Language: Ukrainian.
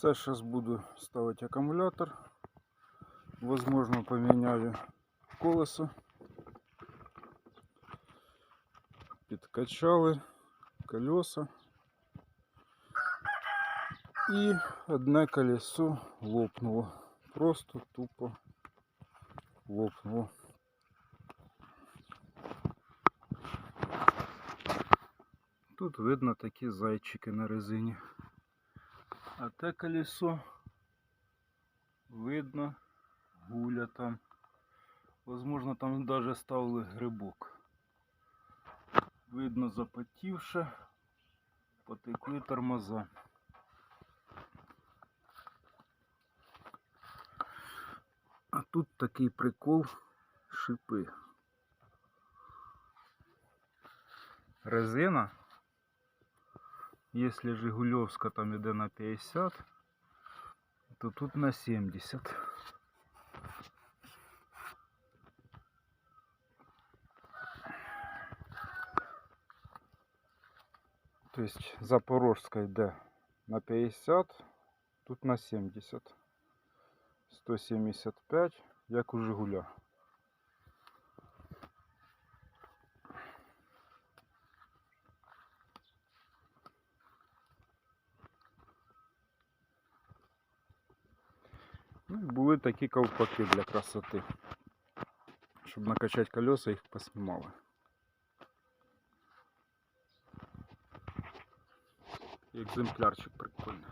Все, зараз буду ставити акумулятор. Возможно, поміняю колесо. Підкачали колеса. І одне колесо лопнуло. Просто тупо лопнуло. Тут видно такі зайчики на резині. А те колесо видно гуля там. Возможно, там даже ставили грибок. Видно запотівше, потекли тормоза. А тут такий прикол шипи. Резина Если Жигулевска там іде на 50, то тут на 70. То есть Запорожська йде на 50, тут на 70. 175, як у Жигуля. Ну, були такі ковпаки для красоти. Щоб накачати колеса, їх поснімали. Екземплярчик прикольний.